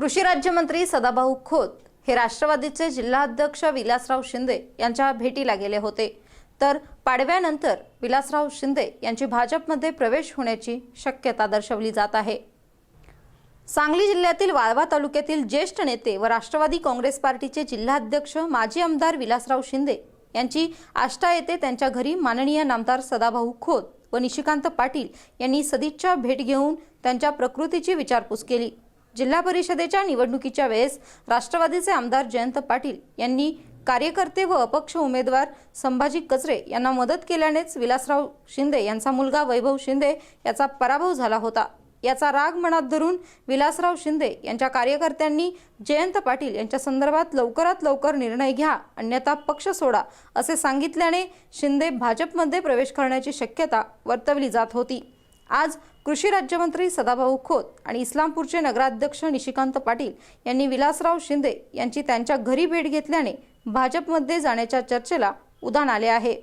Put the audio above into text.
कृषी राज्यमंत्री सदाभाऊ खोत हे राष्ट्रवादीचे जिल्हाध्यक्ष विलासराव शिंदे यांच्या भेटीला गेले होते. तर पाडव्यानंतर विलासराव शिंदे यांची भाजपमध्ये प्रवेश होण्याची शक्यता दर्शवली जात आहे. सांगली जिल्ह्यातील वाळवा तालुक्यातील ज्येष्ठ नेते व राष्ट्रवादी काँग्रेस पार्टीचे जिल्हाध्यक्ष माजी आमदार विलासराव शिंदे यांची आष्टा येथे त्यांच्या घरी माननीय नामदार सदाभाऊ खोत व निशिकांत पाटील यांनी सदिच्छा भेट घेऊन त्यांच्या प्रकृतीची विचारपूस केली. जिल्हा परिषदेच्या निवडणुकीच्या वेळेस राष्ट्रवादीचे आमदार जयंत पाटील यांनी कार्यकर्ते व अपक्ष उमेदवार संभाजी कचरे यांना मदत केल्यानेच विलासराव शिंदे यांचा मुलगा वैभव शिंदे याचा पराभव झाला होता. याचा राग मनात धरून विलासराव शिंदे यांच्या कार्यकर्त्यांनी जयंत पाटील यांच्या संदर्भात लवकरात लवकर निर्णय घ्या अन्यथा पक्ष सोडा असे सांगितल्याने शिंदे भाजपमध्ये प्रवेश करण्याची शक्यता वर्तवली जात होती. आज कृषी राज्यमंत्री सदाभाऊ खोत आणि इस्लामपूरचे नगराध्यक्ष निशिकांत पाटील यांनी विलासराव शिंदे यांची त्यांच्या घरी भेट घेतल्याने भाजपमध्ये जाण्याच्या चर्चेला उदाण आले आहे.